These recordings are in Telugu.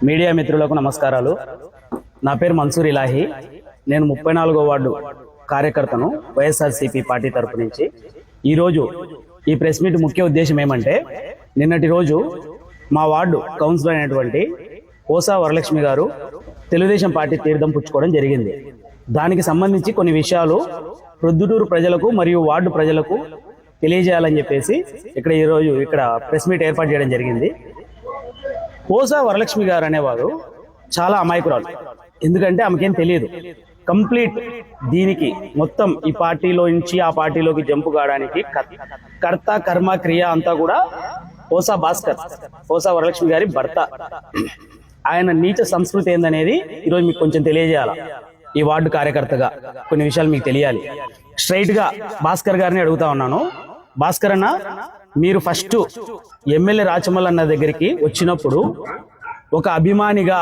మీడియా మిత్రులకు నమస్కారాలు. నా పేరు మన్సూర్ ఇలాహి. నేను ముప్పై నాలుగో వార్డు కార్యకర్తను వైఎస్ఆర్సీపీ పార్టీ తరపు నుంచి. ఈరోజు ఈ ప్రెస్ మీట్ ముఖ్య ఉద్దేశం ఏమంటే నిన్నటి రోజు మా వార్డు కౌన్సిలర్ అయినటువంటి ఓసా వరలక్ష్మి గారు తెలుగుదేశం పార్టీ తీర్థం పుచ్చుకోవడం జరిగింది. దానికి సంబంధించి కొన్ని విషయాలు ప్రొద్దుటూరు ప్రజలకు మరియు వార్డు ప్రజలకు తెలియజేయాలని చెప్పేసి ఇక్కడ ఈరోజు ఇక్కడ ప్రెస్ మీట్ ఏర్పాటు చేయడం జరిగింది. కోసా వరలక్ష్మి గారు అనేవారు చాలా అమాయకురాలు. ఎందుకంటే ఆమెకేం తెలియదు. కంప్లీట్ దీనికి మొత్తం ఈ పార్టీలో నుంచి ఆ పార్టీలోకి జంపు కావడానికి కర్త కర్మ క్రియ అంతా కూడా పోసా భాస్కర్ పోసా వరలక్ష్మి గారి భర్త. ఆయన నీచ సంస్కృతి ఏందనేది ఈరోజు మీకు కొంచెం తెలియజేయాల. ఈ వార్డు కార్యకర్తగా. కొన్ని విషయాలు మీకు తెలియాలి. స్ట్రైట్గా భాస్కర్ గారిని అడుగుతా ఉన్నాను. భాస్కర్ అన్న మీరు ఫస్ట్ ఎమ్మెల్యే రాచమల్ అన్న దగ్గరికి వచ్చినప్పుడు ఒక అభిమానిగా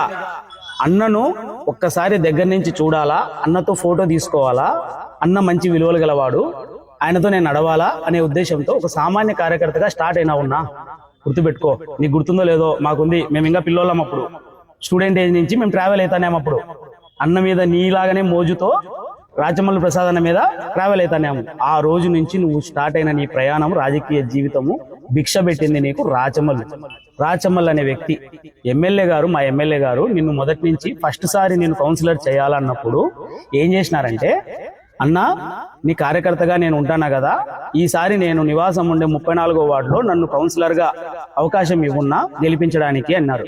అన్నను ఒక్కసారి దగ్గర నుంచి చూడాలా అన్నతో ఫోటో తీసుకోవాలా? అన్న మంచి విలువలు గలవాడు ఆయనతో నేను నడవాలా అనే ఉద్దేశంతో ఒక సామాన్య కార్యకర్తగా స్టార్ట్ అయినా ఉన్నా. గుర్తుపెట్టుకో నీకు గుర్తుందో లేదో మాకుంది. మేము ఇంకా పిల్లోళ్ళం అప్పుడు. స్టూడెంట్ ఏజ్ నుంచి మేము ట్రావెల్ అవుతానేమప్పుడు అన్న మీద నీలాగానే మోజుతో రాజమల్లి ప్రసాద్ అన్న మీద ట్రావెల్ అవుతానేమో ఆ రోజు నుంచి నువ్వు స్టార్ట్ అయిన నీ ప్రయాణం రాజకీయ జీవితము భిక్ష పెట్టింది నీకు రాచమల్లి రాచమల్ అనే వ్యక్తి ఎమ్మెల్యే గారు మా ఎమ్మెల్యే గారు నిన్ను మొదటి నుంచి ఫస్ట్ సారి నేను కౌన్సిలర్ చేయాలన్నప్పుడు ఏం చేసినారంటే అన్నా నీ కార్యకర్తగా నేను ఉంటానా కదా? ఈసారి నేను నివాసం ఉండే ముప్పై నాలుగో వార్డులో నన్ను కౌన్సిలర్గా అవకాశం ఇవ్వన్నా గెలిపించడానికి అన్నారు.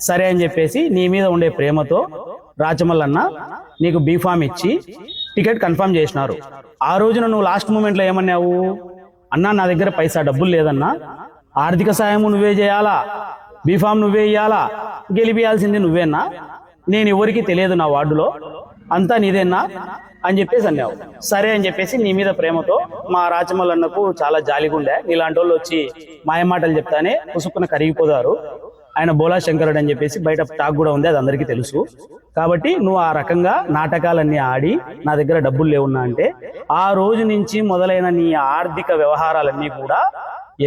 సరే అని చెప్పేసి నీ మీద ఉండే ప్రేమతో రాచమల్లన్న నీకు బీఫామ్ ఇచ్చి టికెట్ కన్ఫర్మ్ చేసినారు. ఆ రోజున నువ్వు లాస్ట్ మూమెంట్లో ఏమన్నావు? అన్నా నా దగ్గర పైసా డబ్బులు లేదన్నా. ఆర్థిక సాయం నువ్వే చేయాలా? బీఫామ్ నువ్వే ఇయ్యాలా? గెలిపియాల్సింది నువ్వేనా? నేను ఎవరికి తెలియదు నా వార్డులో. అంతా నీదేనా? అని చెప్పేసి అన్నావు. సరే అని చెప్పేసి నీ మీద ప్రేమతో మా రాచమల్లన్నకు చాలా జాలిగుండే. నీలాంటి వాళ్ళు వచ్చి మాయమాటలు చెప్తానే పుసుక్కున కరిగిపోతారు ఆయన బోలా శంకరుడు అని చెప్పేసి బయట టాక్ కూడా ఉంది అది అందరికీ తెలుసు. కాబట్టి నువ్వు ఆ రకంగా నాటకాలన్నీ ఆడి నా దగ్గర డబ్బులు లేవున్నా అంటే ఆ రోజు నుంచి మొదలైన నీ ఆర్థిక వ్యవహారాలన్నీ కూడా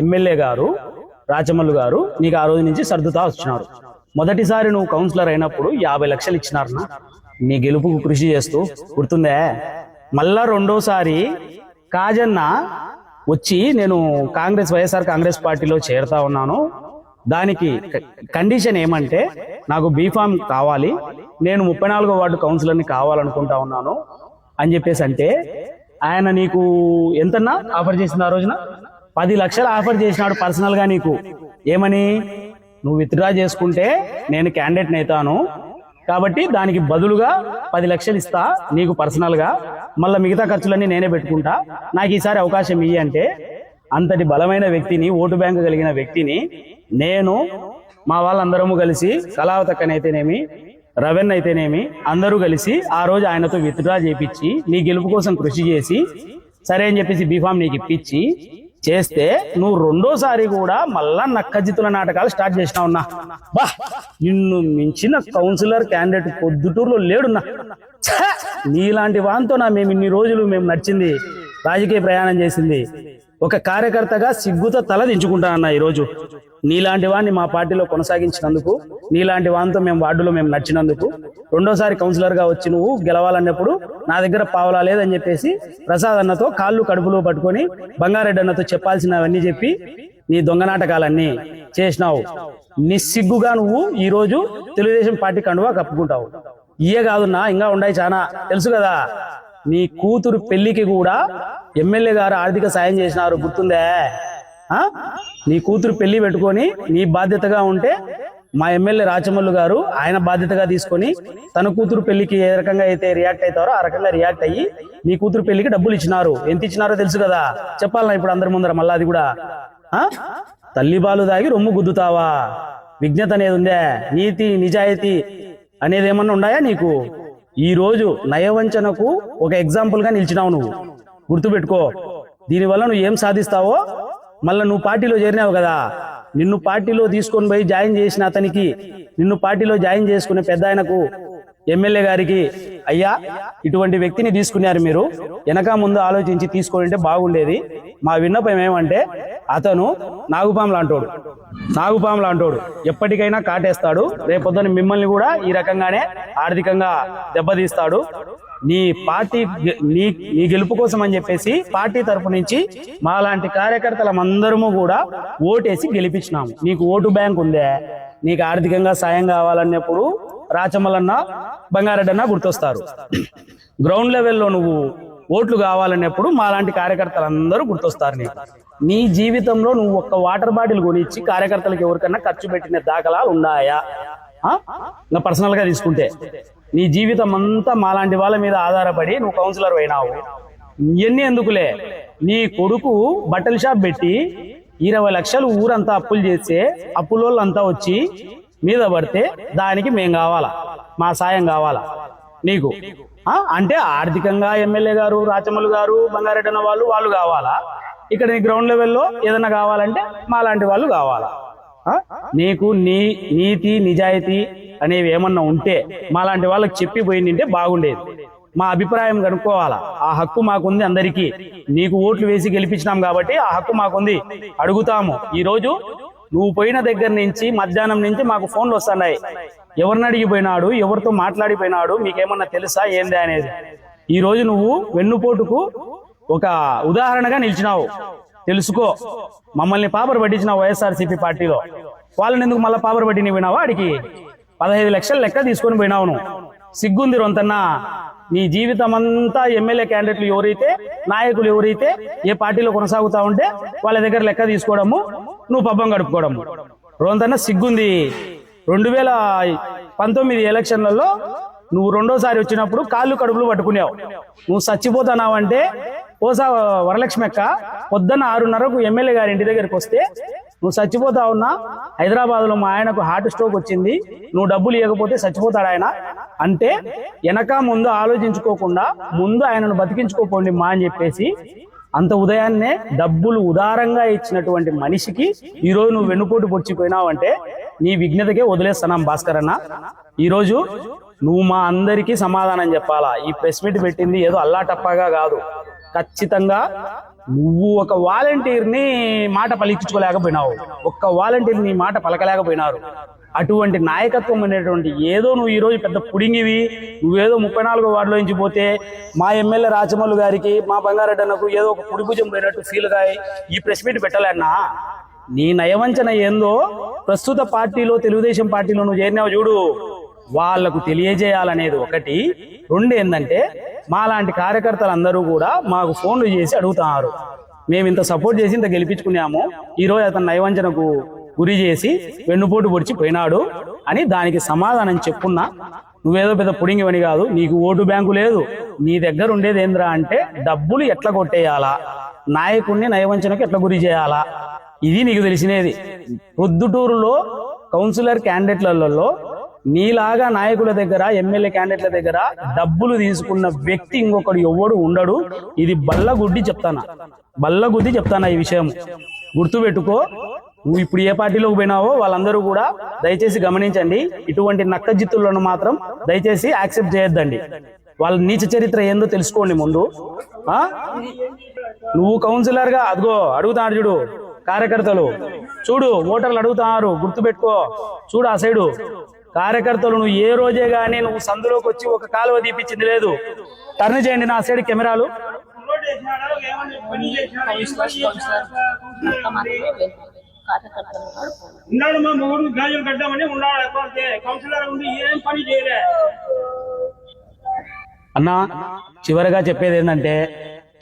ఎమ్మెల్యే గారు రాచమల్లు గారు నీకు ఆ రోజు నుంచి సర్దుతా వచ్చినారు. మొదటిసారి నువ్వు కౌన్సిలర్ అయినప్పుడు యాభై లక్షలు ఇచ్చినారు నీ గెలుపుకు కృషి చేస్తూ గుర్తుందే? మళ్ళా రెండోసారి కాజన్న వచ్చి నేను కాంగ్రెస్ వైఎస్ఆర్ కాంగ్రెస్ పార్టీలో చేరుతా ఉన్నాను. దానికి కండిషన్ ఏమంటే నాకు బీఫామ్ కావాలి నేను ముప్పై నాలుగో వార్డు కౌన్సిలర్ని కావాలనుకుంటా ఉన్నాను అని చెప్పేసి అంటే ఆయన నీకు ఎంతన్నా ఆఫర్ చేసింది ఆ రోజున? పది లక్షలు ఆఫర్ చేసినాడు పర్సనల్గా నీకు. ఏమని? నువ్వు విత్డ్రా చేసుకుంటే నేను క్యాండిడేట్ అవుతాను. కాబట్టి దానికి బదులుగా పది లక్షలు ఇస్తా నీకు పర్సనల్గా మళ్ళీ మిగతా ఖర్చులన్నీ నేనే పెట్టుకుంటా. నాకు ఈసారి అవకాశం ఇయ్యి అంటే అంతటి బలమైన వ్యక్తిని ఓటు బ్యాంకు కలిగిన వ్యక్తిని నేను మా వాళ్ళందరము కలిసి కళావతక్కనైతేనేమి రవెన్ అయితేనేమి అందరూ కలిసి ఆ రోజు ఆయనతో విత్డ్రా చేపించి నీ గెలుపు కోసం కృషి చేసి సరే అని చెప్పేసి బీఫామ్ నీకు ఇప్పించి చేస్తే నువ్వు రెండోసారి కూడా మళ్ళా నక్కజిత్తుల నాటకాలు స్టార్ట్ చేసినావు ఉన్నా బా నిన్ను మించిన కౌన్సిలర్ క్యాండిడేట్ పొద్దుటూరులో లేడున్నా. నీలాంటి వాంతో నా మేము ఇన్ని రోజులు మేము నడిచింది రాజకీయ ప్రయాణం చేసింది. ఒక కార్యకర్తగా సిగ్గుతో తల దించుకుంటానన్న ఈరోజు. నీలాంటి వాడిని మా పార్టీలో కొనసాగించినందుకు నీలాంటి వానితో మేము వార్డులో మేము నచ్చినందుకు రెండోసారి కౌన్సిలర్గా వచ్చి నువ్వు గెలవాలన్నప్పుడు నా దగ్గర పావలా లేదని చెప్పేసి ప్రసాద్ అన్నతో కాళ్ళు కడుపులో పట్టుకొని బంగారెడ్డి అన్నతో చెప్పాల్సినవన్నీ చెప్పి నీ దొంగ నాటకాలన్నీ చేసినావు. నిస్సిగ్గుగా నువ్వు ఈ రోజు తెలుగుదేశం పార్టీ కండువా కప్పుకుంటావు. ఇయే కాదున్నా ఇంకా ఉన్నాయి చాలా తెలుసు కదా? నీ కూతురు పెళ్ళికి కూడా ఎమ్మెల్యే గారు ఆర్థిక సాయం చేసినారు గుర్తుందే? నీ కూతురు పెళ్ళి పెట్టుకొని నీ బాధ్యతగా ఉంటే మా ఎమ్మెల్యే రాచమల్లు గారు ఆయన బాధ్యతగా తీసుకొని తన కూతురు పెళ్ళికి ఏ రకంగా అయితే రియాక్ట్ అవుతారో ఆ రకంగా రియాక్ట్ అయ్యి నీ కూతురు పెళ్ళికి డబ్బులు ఇచ్చినారు. ఎంత ఇచ్చినారో తెలుసు కదా? చెప్పాలన్నా ఇప్పుడు అందరి ముందర మళ్ళా అది కూడా? తల్లి బాలు దాగి రొమ్ము గుద్దుతావా? విజ్ఞత అనేది ఉందే? నీతి నిజాయితీ అనేది ఏమన్నా ఉన్నాయా నీకు? ఈ రోజు నయవంచనకు ఒక ఎగ్జాంపుల్గా నిలిచినావు నువ్వు. గుర్తుపెట్టుకో. దీనివల్ల నువ్వు ఏం సాధిస్తావో? మళ్ళీ నువ్వు పార్టీలో చేరినావు కదా. నిన్ను పార్టీలో తీసుకొని పోయి జాయిన్ చేసిన అతనికి నిన్ను పార్టీలో జాయిన్ చేసుకునే పెద్ద ఆయనకు ఎమ్మెల్యే గారికి అయ్యా ఇటువంటి వ్యక్తిని తీసుకున్నారు మీరు. వెనక ముందు ఆలోచించి తీసుకుంటే బాగుండేది. మా విన్నపం ఏమంటే అతను నాగుపాము లాంటోడు నాగుపాము లాంటోడు ఎప్పటికైనా కాటేస్తాడు. రేపొద్దున మిమ్మల్ని కూడా ఈ రకంగానే ఆర్థికంగా దెబ్బతీస్తాడు. నీ పార్టీ నీ నీ గెలుపు కోసం అని చెప్పేసి పార్టీ తరపు నుంచి మాలాంటి కార్యకర్తలమందరము కూడా ఓటేసి గెలిపించినాము నీకు ఓటు బ్యాంక్ ఉందే. నీకు ఆర్థికంగా సాయం కావాలన్నప్పుడు రాచమల్లన్న బంగారెడ్డన్న గుర్తొస్తారు. గ్రౌండ్ లెవెల్లో నువ్వు ఓట్లు కావాలన్నప్పుడు మాలాంటి కార్యకర్తలందరూ గుర్తొస్తారు నీకు. నీ జీవితంలో నువ్వు ఒక్క వాటర్ బాటిల్ కొనిచ్చి కార్యకర్తలకు ఎవరికన్నా ఖర్చు పెట్టిన దాఖలాలు ఉన్నాయా? ఆ? ఇంకా పర్సనల్గా తీసుకుంటే. నీ జీవితం అంతా మాలాంటి వాళ్ళ మీద ఆధారపడి నువ్వు కౌన్సిలర్ అయినావు. ఇవన్నీ ఎందుకులే? నీ కొడుకు బట్టల షాప్ పెట్టి ఇరవై లక్షలు ఊరంతా అప్పులు చేస్తే అప్పులోళ్ళంతా వచ్చి మీద పడితే దానికి మేం కావాలా? మా సాయం కావాలా? నీకు? అంటే ఆర్థికంగా ఎమ్మెల్యే గారు రాచమల్లు గారు బంగారెడ్డి అన్న వాళ్ళు వాళ్ళు కావాలా? ఇక్కడ నీ గ్రౌండ్ లెవెల్లో ఏదైనా కావాలంటే మాలాంటి వాళ్ళు కావాలా? నీకు నీ నీతి నిజాయితీ అనేవి ఏమన్నా ఉంటే మాలాంటి వాళ్ళకి చెప్పి పోయిందంటే బాగుండేది. మా అభిప్రాయం కనుక్కోవాలా? ఆ హక్కు మాకుంది అందరికీ. నీకు ఓట్లు వేసి గెలిపించినాం కాబట్టి ఆ హక్కు మాకుంది. అడుగుతాము. ఈరోజు నువ్వు పోయిన దగ్గర నుంచి మధ్యాహ్నం నుంచి మాకు ఫోన్లు వస్తున్నాయి. ఎవరిని అడిగిపోయినాడు? ఎవరితో మాట్లాడిపోయినాడు? మీకేమన్నా తెలుసా? ఏంది అనేది? ఈ రోజు నువ్వు వెన్నుపోటుకు ఒక ఉదాహరణగా నిలిచినావు. తెలుసుకో. మమ్మల్ని పాపర్ పట్టించిన వైఎస్ఆర్సీపీ పార్టీలో. వాళ్ళని ఎందుకు మళ్ళీ పాపర్ పట్టిని పోయినావా వాడికి పదహైదు లక్షల లెక్క తీసుకొని పోయినావు నువ్వు. సిగ్గుంది రొంతన్న. నీ జీవితం అంతా ఎమ్మెల్యే క్యాండిడేట్లు ఎవరైతే నాయకులు ఎవరైతే ఏ పార్టీలో కొనసాగుతా ఉంటే వాళ్ళ దగ్గర లెక్క తీసుకోవడము నువ్వు పబ్బం గడుపుకోవడము. రొంతన్న సిగ్గుంది. రెండు వేల పంతొమ్మిది ఎలక్షన్లలో నువ్వు రెండోసారి వచ్చినప్పుడు కాళ్ళు కడుపులు పట్టుకునేవు. నువ్వు చచ్చిపోతున్నావంటే ఓసా వరలక్ష్మి అక్క పొద్దున్న ఆరున్నరకు ఎమ్మెల్యే గారి ఇంటి దగ్గరికి వస్తే నువ్వు చచ్చిపోతా ఉన్నా హైదరాబాద్లో మా ఆయనకు హార్ట్ స్ట్రోక్ వచ్చింది నువ్వు డబ్బులు ఇవ్వకపోతే చచ్చిపోతాడు ఆయన. అంటే వెనక ముందు ఆలోచించుకోకుండా ముందు ఆయనను బతికించుకోపోండి మా అని చెప్పేసి అంత ఉదయాన్నే డబ్బులు ఉదారంగా ఇచ్చినటువంటి మనిషికి ఈ రోజు నువ్వు వెన్నుపోటు పొడిచిపోయినావు అంటే నీ విఘ్నతకే వదిలేస్తున్నాం భాస్కర్ అన్న. ఈరోజు నువ్వు మా అందరికీ సమాధానం చెప్పాలా? ఈ ప్రెస్ మీట్ పెట్టింది ఏదో అల్లాటప్పగా కాదు. ఖచ్చితంగా నువ్వు ఒక వాలంటీర్ని మాట పలికించుకోలేకపోయినావు. ఒక్క వాలంటీర్ నీ మాట పలకలేకపోయినారు. అటువంటి నాయకత్వం అనేటువంటి ఏదో నువ్వు ఈరోజు పెద్ద పుడింగివి నువ్వేదో ముప్పై నాలుగో వార్డులో నుంచి పోతే మా ఎమ్మెల్యే రాచమల్లు గారికి మా బంగారెడ్డి అన్నకు ఏదో ఒక పుడిభుజం పోయినట్టు ఫీల్ కాయి ఈ ప్రెస్ మీట్ పెట్టలేన్నా? నీ నయవంచన ఏందో ప్రస్తుత పార్టీలో తెలుగుదేశం పార్టీలో నువ్వు చేరినావు చూడు. వాళ్ళకు తెలియజేయాలనేది ఒకటి. రెండు ఏంటంటే మాలాంటి కార్యకర్తలందరూ కూడా మాకు ఫోన్లు చేసి అడుగుతున్నారు మేము ఇంత సపోర్ట్ చేసి ఇంత గెలిపించుకున్నాము. ఈరోజు అతని నయవంచనకు గురి చేసి వెన్నుపోటు పొడిచి పోయినాడు అని దానికి సమాధానం చెప్పున్నా. నువ్వేదో పెద్ద పుడింగివని కాదు నీకు ఓటు బ్యాంకు లేదు నీ దగ్గర ఉండేది ఏంద్రా అంటే డబ్బులు ఎట్లా కొట్టేయాలా నాయకుడిని నయవంచనకు ఎట్లా గురి చేయాలా? ఇది నీకు తెలిసినది. ప్రొద్దుటూరులో కౌన్సిలర్ క్యాండిడేట్లలో నీలాగా నాయకుల దగ్గర ఎమ్మెల్యే క్యాండిడేట్ల దగ్గర డబ్బులు తీసుకున్న వ్యక్తి ఇంకొకడు ఎవడు ఉండడు. ఇది బల్లగుడ్డి చెప్తానా? బల్లగుద్ది చెప్తానా ఈ విషయం? గుర్తుపెట్టుకో. నువ్వు ఇప్పుడు ఏ పార్టీలోకి పోయినావో వాళ్ళందరూ కూడా దయచేసి గమనించండి. ఇటువంటి నక్క జిత్తులను మాత్రం దయచేసి యాక్సెప్ట్ చేయొద్దండి. వాళ్ళ నీచ చరిత్ర ఏందో తెలుసుకోండి ముందు. నువ్వు కౌన్సిలర్గా అదిగో అడుగుతాడు చూడు కార్యకర్తలు. చూడు ఓటర్లు అడుగుతున్నారు గుర్తుపెట్టుకో. చూడు ఆ సైడు. కార్యకర్తలు నువ్వు ఏ రోజే గానీ నువ్వు సందులోకి వచ్చి ఒక కాలువ తీపిచ్చింది లేదు. టర్న్ చేయండి నా సైడ్ కెమెరాలు. కార్యకర్తలు ఉన్నాడు ఉన్నాడు మా మొగుడు గాజులు కట్టామని ఉన్నాడు. కౌన్సిలర్ ఉండి ఏం పని చేయలే. అన్నా చివరిగా చెప్పేది ఏంటంటే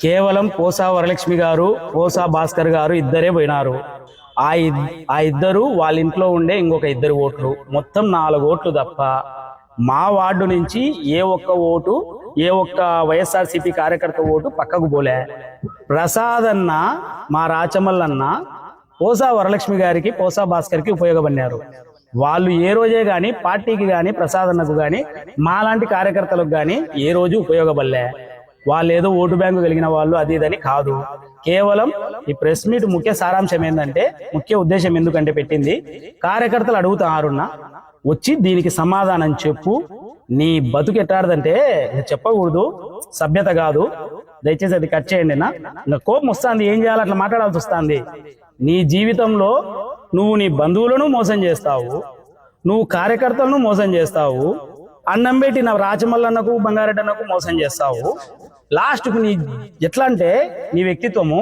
కేవలం పోసా వరలక్ష్మి గారు పోసా భాస్కర్ గారు ఇద్దరే పోయినారు. ఆ ఆ ఇద్దరు వాళ్ళ ఇంట్లో ఉండే ఇంకొక ఇద్దరు ఓట్లు. మొత్తం నాలుగు ఓట్లు తప్ప మా వార్డు నుంచి ఏ ఒక్క ఓటు ఏ ఒక్క వైఎస్ఆర్సీపీ కార్యకర్త ఓటు పక్కకు పోలే. ప్రసాద్ అన్న మా రాచమల్లన్న పోసా వరలక్ష్మి గారికి పోసా భాస్కర్కి ఉపయోగపడినారు. వాళ్ళు ఏ రోజే గాని పార్టీకి గాని ప్రసాదన్నకు గాని మాలాంటి కార్యకర్తలకు గాని ఏ రోజు ఉపయోగపడలే. వాళ్ళు ఏదో ఓటు బ్యాంకు కలిగిన వాళ్ళు అది ఇదని కాదు. కేవలం ఈ ప్రెస్ మీట్ ముఖ్య సారాంశం ఏంటంటే ముఖ్య ఉద్దేశం ఎందుకంటే పెట్టింది కార్యకర్తలు అడుగుతారున్న వచ్చి దీనికి సమాధానం చెప్పు. నీ బతుకు ఎట్టాడదంటే చెప్పకూడదు సభ్యత కాదు. దయచేసి అది కట్ చేయండి నా ఇంకా కోపం వస్తుంది ఏం చేయాలి అట్లా మాట్లాడాల్సి వస్తుంది. నీ జీవితంలో నువ్వు నీ బంధువులను మోసం చేస్తావు నువ్వు కార్యకర్తలను మోసం చేస్తావు అన్నం పెట్టి నా రాచమల్లన్నకు బంగారెడ్డన్నకు మోసం చేస్తావు. లాస్ట్కు నీ ఎట్లా అంటే నీ వ్యక్తిత్వము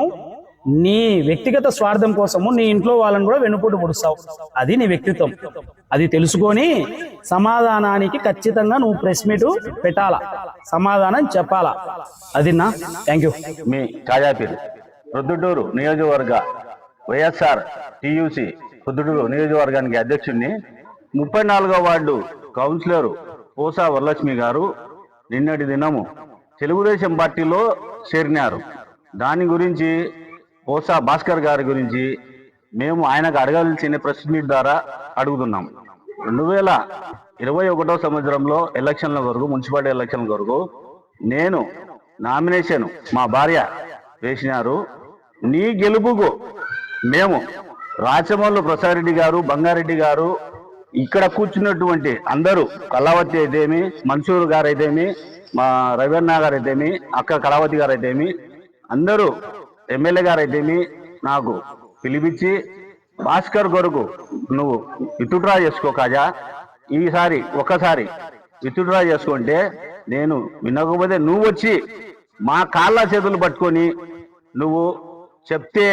నీ వ్యక్తిగత స్వార్థం కోసము నీ ఇంట్లో వాళ్ళని కూడా వెనుపోటు పొడుస్తావు. అది నీ వ్యక్తిత్వం. అది తెలుసుకొని సమాధానానికి ఖచ్చితంగా నువ్వు ప్రెస్ మీట్ పెట్టాలా. సమాధానం చెప్పాలా. అది నా థ్యాంక్ యూ మీ తాజాపేరు ప్రొద్దుటూరు నియోజకవర్గ వైఎస్ఆర్ టియుసి పొద్దుడు నియోజకవర్గానికి అధ్యక్షుడిని ముప్పై నాలుగో వార్డు కౌన్సిలర్ పోసా వరలక్ష్మి గారు నిన్నటి దినము తెలుగుదేశం పార్టీలో చేరినారు. దాని గురించి పోసా భాస్కర్ గారి గురించి మేము ఆయనకు అడగాల్సిన ప్రశ్న ద్వారా అడుగుతున్నాం. రెండు వేల ఇరవై ఒకటో సంవత్సరంలో ఎలక్షన్ల వరకు మున్సిపాలిటీ ఎలక్షన్ల వరకు నేను నామినేషన్ మా భార్య వేసినారు. నీ గెలుపుకు మేము రాచమల్లు ప్రసాద్ రెడ్డి గారు బంగారెడ్డి గారు ఇక్కడ కూర్చున్నటువంటి అందరూ కళావతి అయితేమి మన్సూర్ గారు అయితేమి మా రవీణ గారు అయితేమి అక్క కళావతి గారు అయితేమి అందరూ ఎమ్మెల్యే గారు అయితేమి నాకు పిలిపించి భాస్కర్ కొరకు నువ్వు విత్డ్రా చేసుకో కాజా. ఈసారి ఒక్కసారి విత్డ్రా చేసుకుంటే నేను వినకపోతే నువ్వు వచ్చి మా కాళ్ళ చేతులు పట్టుకొని నువ్వు చెప్తే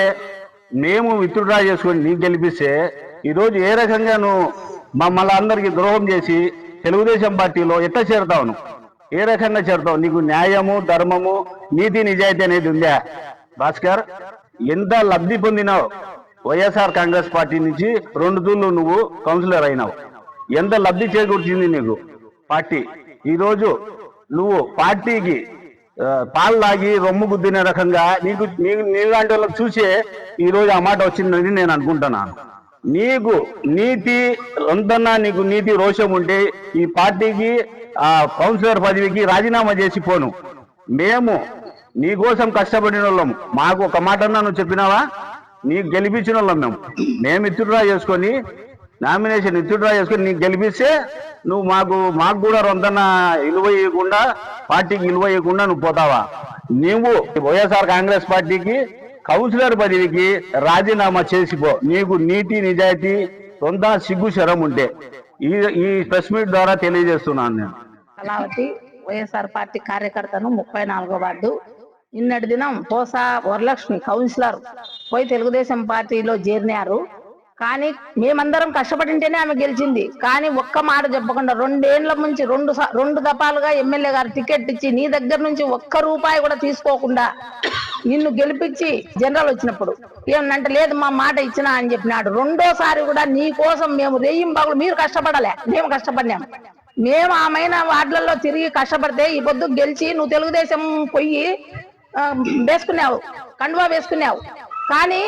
మేము విత్డ్రా చేసుకొని నీకు గెలిపిస్తే ఈరోజు ఏ రకంగా నువ్వు మమ్మల్ని అందరికీ ద్రోహం చేసి తెలుగుదేశం పార్టీలో ఎట్లా చేరుతావు నువ్వు? ఏ రకంగా చేరుతావు? నీకు న్యాయము ధర్మము నీతి నిజాయితీ అనేది ఉందా? భాస్కర్ ఎంత లబ్ధి పొందినావు? వైఎస్ఆర్ కాంగ్రెస్ పార్టీ నుంచి రెండు తూర్లు నువ్వు కౌన్సిలర్ అయినావు. ఎంత లబ్ధి చేకూర్చింది నీకు పార్టీ? ఈరోజు నువ్వు పార్టీకి పాలు లాగి రొమ్ము గుద్దిన రకంగా నీకు నీకు నీలాంటి వాళ్ళకి చూసే ఈ రోజు ఆ మాట వచ్చిందని నేను అనుకుంటున్నాను నీకు నీతి ఎంతన్నా నీకు నీతి రోషం ఉంటే ఈ పార్టీకి ఆ కౌన్సిలర్ పదవికి రాజీనామా చేసి పోను. మేము నీకోసం కష్టపడిన వాళ్ళం. మాకు ఒక మాట అన్నా నువ్వు చెప్పినావా? నీకు గెలిపించిన వాళ్ళం మేము. మేము ఇతరురా చేసుకొని నామినేషన్ ఇత్తుడ్రా చేసుకొని నీకు గెలిపిస్తే నువ్వు మాకు మాకు కూడా రొంతన విలువ ఇవ్వకుండా పార్టీకి విలువ ఇవ్వకుండా నువ్వు పోతావా? నువ్వు వైఎస్ఆర్ కాంగ్రెస్ పార్టీకి కౌన్సిలర్ పదవికి రాజీనామా చేసిపో. నీకు నీతి నిజాయితీ సొంత సిగ్గు శరం ఉంటే. ఈ ఈ ప్రెస్ మీట్ ద్వారా తెలియజేస్తున్నాను నేను. కళావతి వైఎస్ఆర్ పార్టీ కార్యకర్తను ముప్పై నాలుగో వార్డు. నిన్నటి దినం పోసా వరలక్ష్మి కౌన్సిలర్ పోయి తెలుగుదేశం పార్టీలో చేరినారు. కానీ మేమందరం కష్టపడింటేనే ఆమె గెలిచింది. కానీ ఒక్క మాట చెప్పకుండా రెండేళ్ళ నుంచి రెండు రెండు దఫాలుగా ఎమ్మెల్యే గారు టికెట్ ఇచ్చి నీ దగ్గర నుంచి ఒక్క రూపాయి కూడా తీసుకోకుండా నిన్ను గెలిపించి జనరల్ వచ్చినప్పుడు. ఏమంటే లేదు మా మాట ఇచ్చినా అని చెప్పినాడు. రెండోసారి కూడా నీ కోసం మేము రెయ్యం బాగులు మీరు కష్టపడలే. మేము కష్టపడినాం. మేము ఆమెన వార్డులలో తిరిగి కష్టపడితే ఈ పొద్దు గెలిచి నువ్వు తెలుగుదేశం పొయ్యి వేసుకున్నావు. కండువా వేసుకున్నావు. కానీ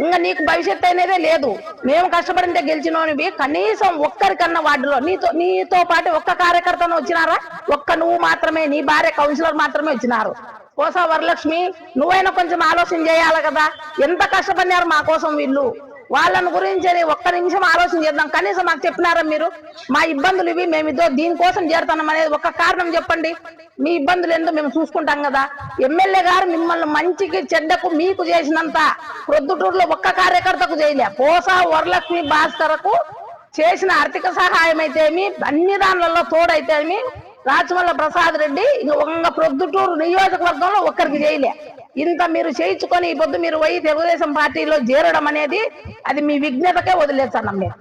ఇంకా నీకు భవిష్యత్తు అనేదే లేదు. మేము కష్టపడింటే గెలిచినోనివి. కనీసం ఒక్కరికన్నా వార్డులో నీతో నీతో పాటు ఒక్క కార్యకర్తను వచ్చినారా? ఒక్క నువ్వు మాత్రమే నీ భార్య కౌన్సిలర్ మాత్రమే వచ్చినారు. కోసా వరలక్ష్మి నువ్వైనా కొంచెం ఆలోచన చేయాలి కదా. ఎంత కష్టపడినారు మా కోసం వీళ్ళు? వాళ్ళని గురించి అని ఒక్క నిమిషం ఆలోచన చేద్దాం. కనీసం మాకు చెప్పినారా మీరు? మా ఇబ్బందులు ఇవి మేము ఇదో దీనికోసం చేరుతున్నాం అనేది ఒక కారణం చెప్పండి. మీ ఇబ్బందులు ఏందో మేము చూసుకుంటాం కదా. ఎమ్మెల్యే గారు మిమ్మల్ని మంచికి చెడ్డకు మీకు చేసినంత ప్రొద్దుటూరులో ఒక్క కార్యకర్తకు చేయలే. పోసా వరలక్ష్మి భాస్కరకు చేసిన ఆర్థిక సహాయం అయితేమి అన్ని దానిలలో తోడైతేమి రాచమల్ల ప్రసాద్ రెడ్డి ఇంకా వంగ ప్రొద్దుటూరు నియోజకవర్గంలో ఒక్కరికి చేయలే. ఇంత మీరు చేయించుకొని ఈ పొద్దు మీరు పోయి తెలుగుదేశం పార్టీలో చేరడం అనేది అది మీ విఘ్నతకే వదిలేస్తాను నేను